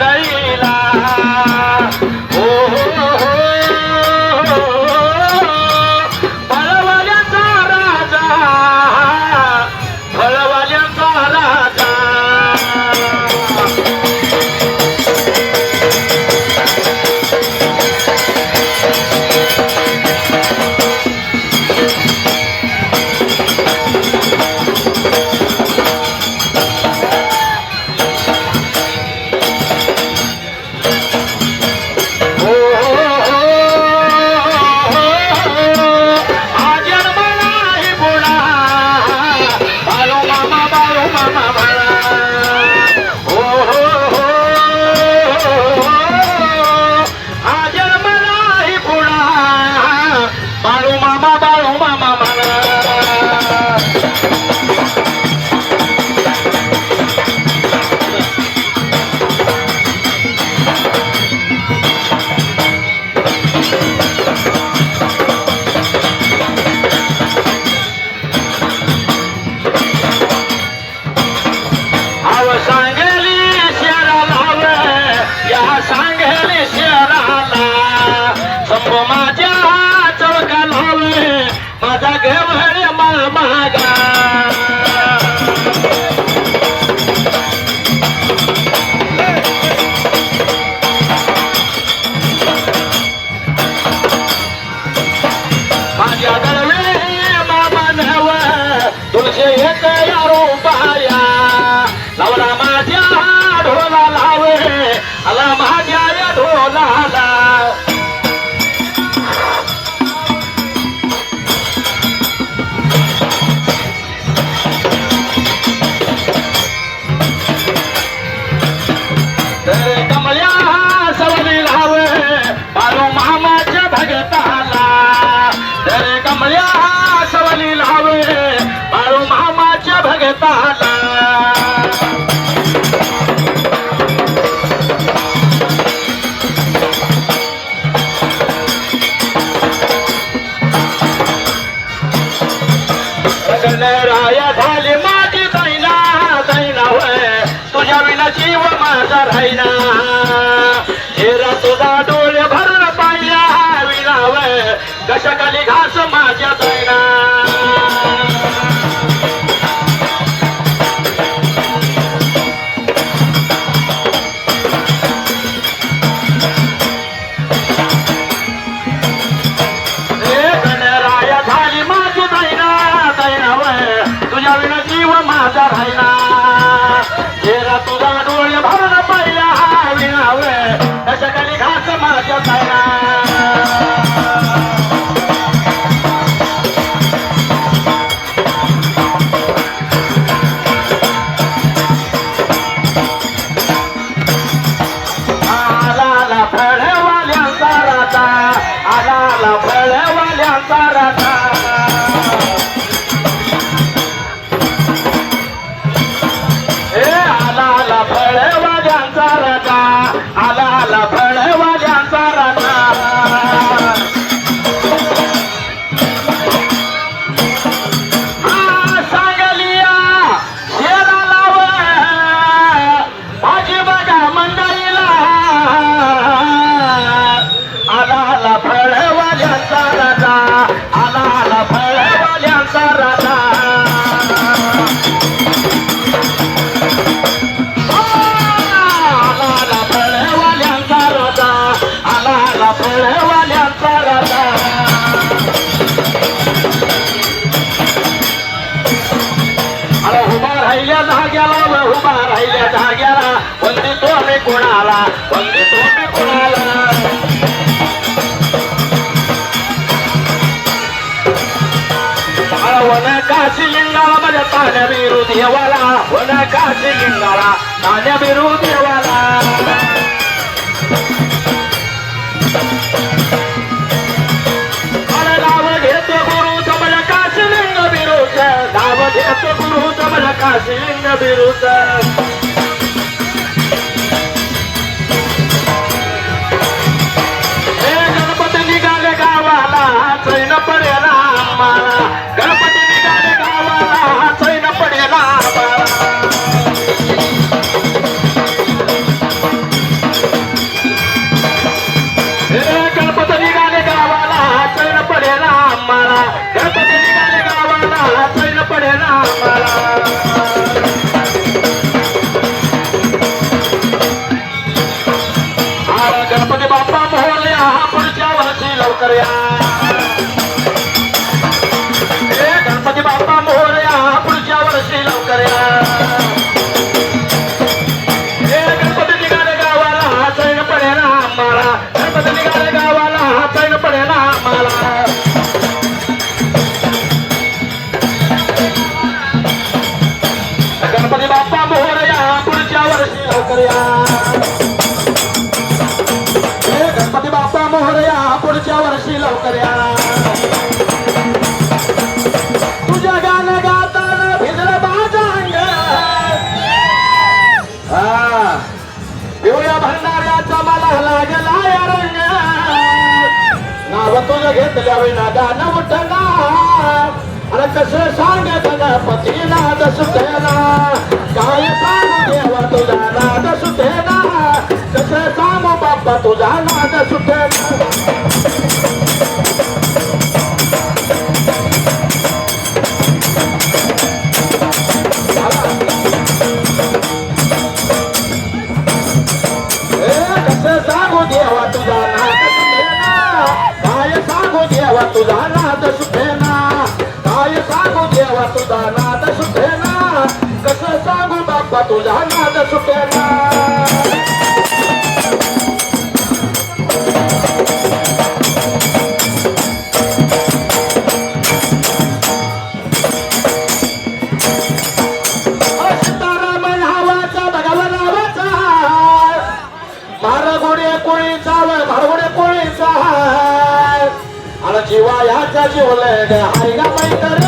তাই जीव माझा राहिला. हेरा तुझा डोळे भरून पाहिला. विलाव दशकाली घास माझ्या जायना झाली जीव माझा राहिला. 妈了就要摘 राजा पळवाल्याचा राजा अरे उभा राहिल्या धाग्याला उभा राहिल्या धाग्याला तो मी कोणाला मी कोणाला वन काशी लिंगाला माझ्या देवाला वन काशी लिंगाला ताण्या देवाला. काशिलिंग बिरुचा गणपती बाप्पा पुढच्या वर्षी लवकर या. तुझ्या गाणं गाताना भिजलं माझं अंग. हा. पिवळ्या भंडाऱ्याचा मला लागला या रंग. नाव तुझं घेतल्या विना गाणं उठला अरे कसं सांग गणपती नाद दस काय सांगू देवा तुझा? तुझा नाद सुटेना सांगू देवा तुझा काय सांगू देवा तुझा नाद सुटेना काय सांगू देवा तुझा नाद सुटेना कसं सांगू बाप्पा तुझा नाद सुटेना. உலக அருகமை தரும்